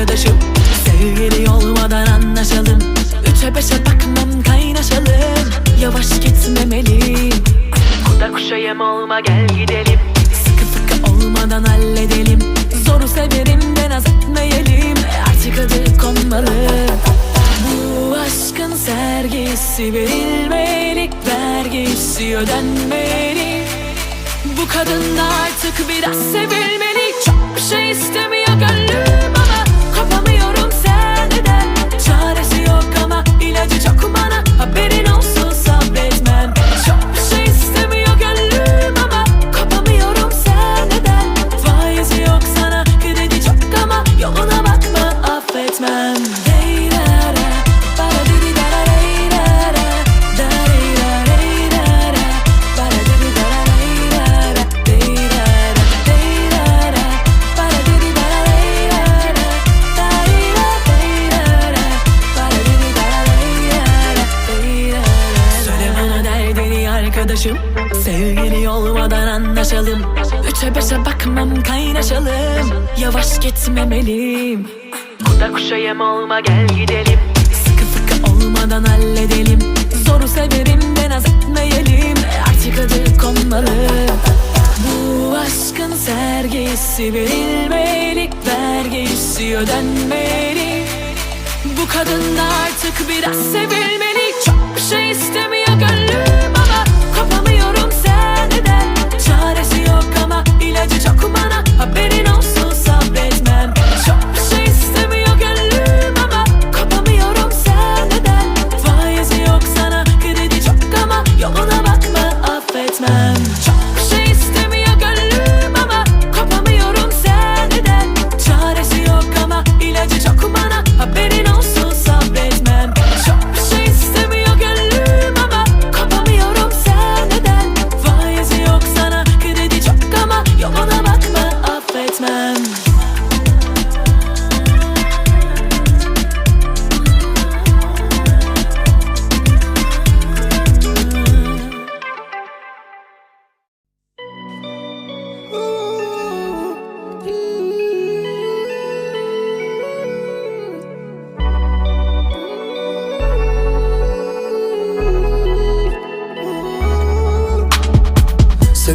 arkadaşım. Sevgili olmadan anlaşalım. Üçe beşe bakmam kaynaşalım. Yavaş gitmemeliyim. Kuda kuşa yem olma gel gidelim. Sıkı fıkı olmadan halledelim. Zoru severim de naz etmeyelim. Artık adı konmalı. Bu aşkın sergisi verilmeli Vergisi ödenmeli. Bu kadın artık biraz sevilmeli. Çok bir şey istemiyor gönlüm çok bana anlaşalım Üçe beşe bakmam kaynaşalım. Yavaş gitmemeliyim. Kuda kuşa yem olma gel gidelim. Sıkı fıkı olmadan halledelim. Zoru severim de naz etmeyelim. Artık adı konmalı. Bu aşkın sergisi verilmeli Vergisi ödenmeli. Bu kadın artık biraz sevilmeli. Çok bir şey istemiyor ilacı çok Haberin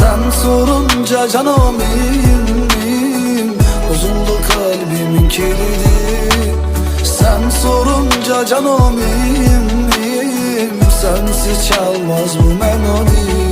sen sorunca canım iyiyim Bozuldu kalbimin kilidi. Sen sorunca canım iyiyim Sensiz çalmaz bu melodi.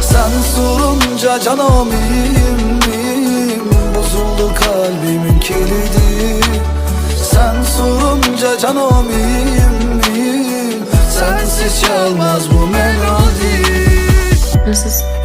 Sen sorunca canım iyiyim Bozuldu kalbimin kilidi. Sen sorunca canım iyiyim. Sensiz çalmaz bu melodi. Nasılsın?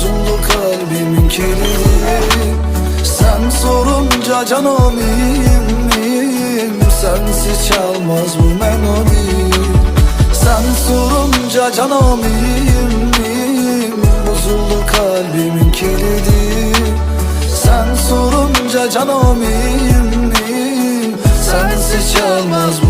Bozuldu kalbimin kilidi Sen sorunca canım iyiyim, iyiyim Sensiz çalmaz bu melodi. Sen sorunca canım iyiyim, iyiyim Bozuldu kalbimin kilidi Sen sorunca canım iyiyim, iyiyim Sensiz çalmaz bu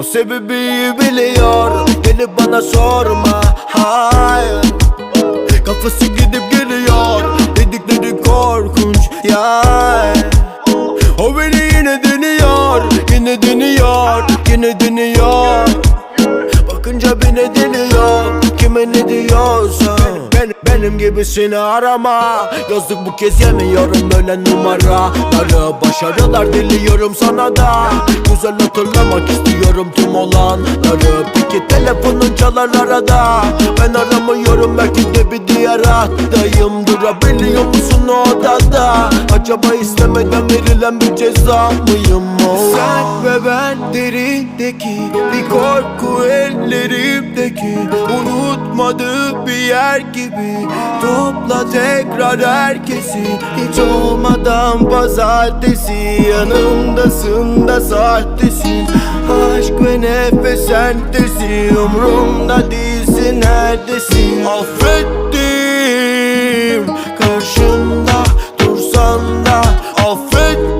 O sebebi biliyor Gelip bana sorma. Hayır Kafası gidip geliyor Dedikleri korkunç. Ya O beni yine deniyor Yine deniyor Yine deniyor. Bakınca beni deniyor Kime ne diyorsa ben, Benim gibisini arama. Yazık bu kez yemiyorum öyle numaraları Başarılar diliyorum sana da. Güzel hatırlamak istiyorum tüm olanları. Peki telefonun çalar arada. Ben aramıyorum belki de bir diğer hattayım Durabiliyor musun o odada? Acaba istemeden verilen bir ceza mıyım? O Sen ve ben derindeki Bir korku ellerimdeki Unutmadığı bir yer gibi. Topla tekrar herkesi. Hiç olmadan pazartesi. Yanımdasın da sahtesin Aşk ve nefes sentezi Umrumda değilsin neredesin? Affettim. Karşımda dursan da Affettim